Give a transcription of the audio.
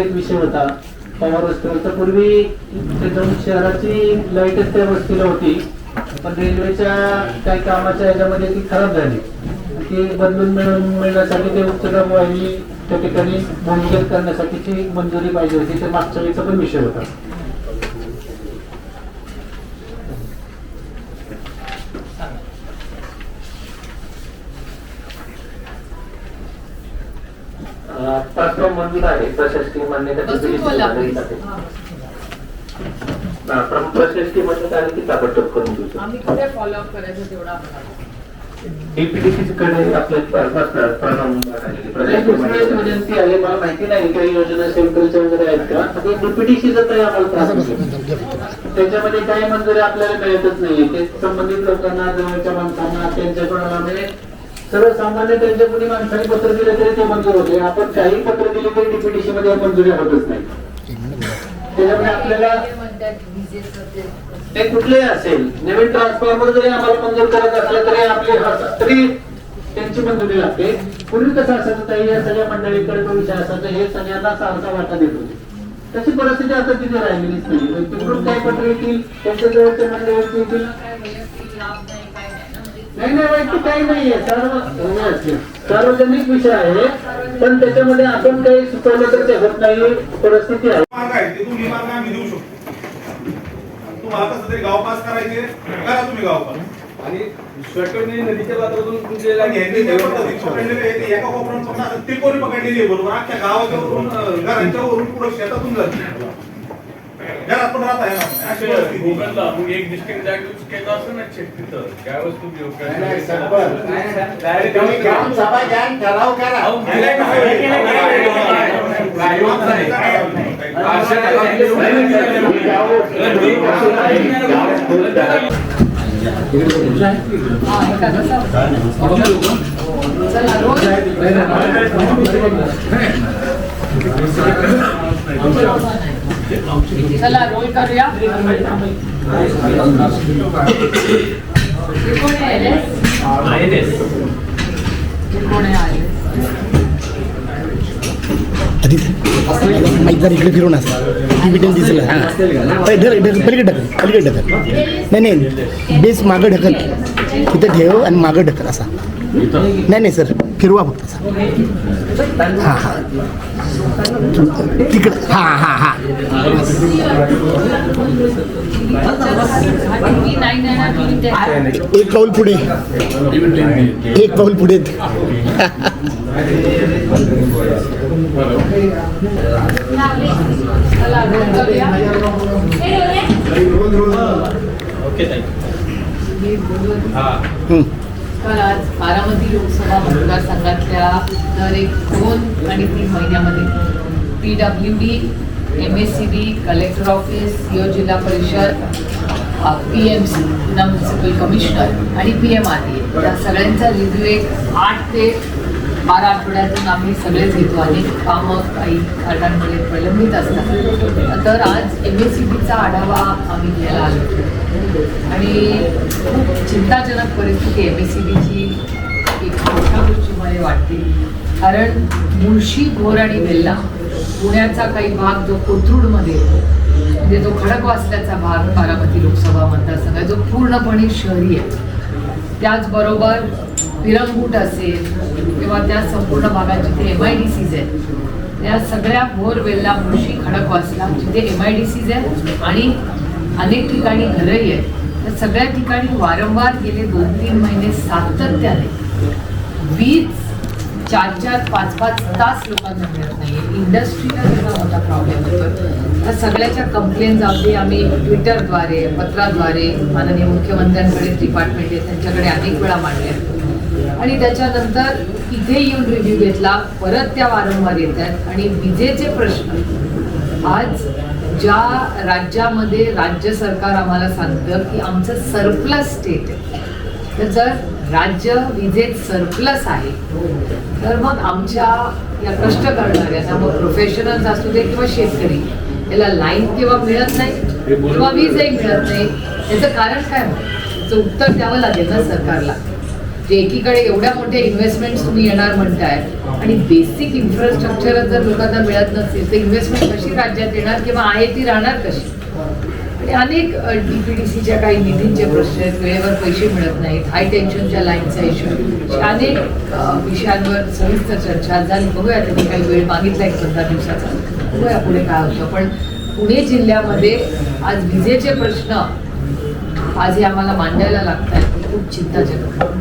एक विषय होता. पवार वस्तीवरचा पूर्वी शहराची लाईटच त्या वस्तीला होती. पण रेल्वेच्या काही कामाच्या याच्यामध्ये ती खराब झाली. ती बदलून मिळून मिळण्यासाठी ते उच्चतम वाहिनी त्या ठिकाणी भूमिगत करण्यासाठीची मंजुरी पाहिजे होती. ते मागच्या वेळीचा पण विषय होता. मंजूर आहे प्रशासकीय मान्यता. हा. प्रशासकीय मान्यता आली की ताबडतोब करून देऊ आम्ही कुठे फॉलोअप करायचं तेवढा आम्हाला डीपीडीसी कडे आपल्या विनंती आहे मला माहिती नाही काही योजना सेंट्रलच्या वगैरे आहेत का डीपीडीसीचा तरी आम्हाला त्रास होतो. त्याच्यामध्ये काही मंजुरी आपल्याला मिळतच नाहीये ते संबंधित लोकांना जवळच्या माणसांना त्यांच्याकडून आम्ही सर्वसामान्य त्यांच्या कुणी माणसाने पत्र दिले तरी ते मंजूर होते. आपण काही पत्र दिले तरी डीपीडीसी मध्ये मंजुरी होतच नाही. त्याच्यामुळे आपल्याला ते कुठलेही असेल नवीन ट्रान्सफॉर्मर जरी आम्हाला मंजूर करत असलं तरी आपली तरी त्यांची मंजुरी लागते. पूर्वी कसं असायचं ताई? या सगळ्या मंडळीकडे तो विषय असायचा. हे सगळ्यांना सारखा वाटा देत होते. तशी परिस्थिती आता तिथे राहिलेलीच नाही. तिकडून काय पत्र येतील? त्यांच्या जवळचे मंडळी येतील? नाही नाही वैयक्तिक काही नाहीये. सर्व सार्वजनिक विषय आहे. पण त्याच्यामध्ये आपण काही सुचवलं तर ते होत नाही. परिस्थिती आहे. मार्ग आहे ते तुम्ही मार्ग आम्ही देऊ शकतो. तुम्हाला कसं तरी गाव पास करायचे. करा तुम्ही गाव पास. आणि स्वयंपाकने नदीच्या पात्रातून तुमचे एका कोपऱ्यातून फक्त असं त्रिकोणी पकडलेली आहे बरोबर? अख्ख्या गावाच्या वरून घरांच्या वरून पुढे शेतातून जाते. घरात पण राहत आहे ना अशी परिस्थिती आहे. गुगलला मग एक डिस्ट्रिक्ट जागी केलं असं ना चेक तिथं त्यावेळेस तुम्ही नाही. नाही. Direct तुम्ही ग्रामसभा घ्या आणि ठराव करा अहो, नाही, नाही, चला रोल करूया. इकडे फिरून असं डिटेल दिसेल. हां. पलीकडे ढकल पलीकडे ढकल. नाही नाही बेस मागं ढकल. तिथं ठेव आणि मागं ढकल असा. नाही नाही सर. फिरवा फक्त. हां हां. तिकडं हां हां हां. एक पाऊल पुढे. एक पाऊल पुढे. ओके तर आज बारामती लोकसभा मतदारसंघातल्या दर एक दोन आणि तीन महिन्यामध्ये P W D M S C B collector office CO जिल्हा परिषद P M C municipal commissioner आणि पी एम आर डी या सगळ्यांचा रिव्ह्यू एक आठ ते बारा आठवड्यातून आम्ही सगळेच घेतो आणि कामं काही कारणांमुळे प्रलंबित असतात. तर आज एम एस सी बीचा आढावा आम्ही घ्यायला आलो. आणि खूप चिंताजनक परिस्थिती एम एस सी बीची एक मोठ्या गोष्टीमुळे वाटते कारण मुळशी भोर आणि वेल्ला पुण्याचा काही भाग जो कोथरूडमध्ये येतो म्हणजे जो खडकवासल्याचा भाग बारामती लोकसभा मतदारसंघ जो पूर्णपणे शहरी आहे. त्याचबरोबर विरंगूट असेल किंवा त्या संपूर्ण भागात जिथे एम आय डी सीज आहेत त्या सगळ्या भोर वेल्ला मुळशी खडकवासला जिथे एम आय डी सीज आहेत आणि अनेक ठिकाणी घरंही आहेत. त्या सगळ्या ठिकाणी वारंवार गेले दोन तीन महिने सातत्याने वीज चार चार पाच पाच तास लोकांना मिळत नाहीये. इंडस्ट्रीला त्याचा मोठा प्रॉब्लेम होतो तर सगळ्याच्या कंप्लेंट आपली आम्ही ट्विटरद्वारे पत्राद्वारे माननीय मुख्यमंत्र्यांकडे डिपार्टमेंट आहे त्यांच्याकडे अनेक वेळा मांडल्या आणि त्याच्यानंतर इथे येऊन रिव्ह्यू घेतला परत त्या वारंवार येतात आणि विजेचे प्रश्न आज ज्या राज्यामध्ये राज्य सरकार आम्हाला सांगतं की आमचं सरप्लस स्टेट आहे. तर जर राज्य विजेत सरप्लस आहे तर मग आमच्या या कष्ट करणाऱ्यांना मग प्रोफेशनल्स असू दे किंवा शेतकरी याला लाईन किंवा मिळत नाही किंवा वीजही मिळत नाही. याचं कारण काय? मग याचं उत्तर द्यावं लागेल ना सरकारला. जे एकीकडे एवढ्या मोठ्या इन्व्हेस्टमेंट तुम्ही येणार म्हणताय आणि बेसिक इन्फ्रास्ट्रक्चर जर लोकांना मिळत नसेल तर इन्व्हेस्टमेंट कशी राज्यात येणार किंवा आहे ती राहणार कशी? आणि अनेक डीपीडीसीच्या काही निधींचे प्रश्न आहेत वेळेवर पैसे मिळत नाहीत हाय टेन्शनच्या लाईनचा इश्यू अनेक विषयांवर सविस्तर चर्चा झाली. बघूया त्यांनी काही वेळ मागितला एक पंधरा दिवसाचा. बघूया पुढे काय होतं. पण पुणे जिल्ह्यामध्ये आज विजेचे प्रश्न आज हे आम्हाला मांडायला लागत आहेत खूप चिंताजनक आहे.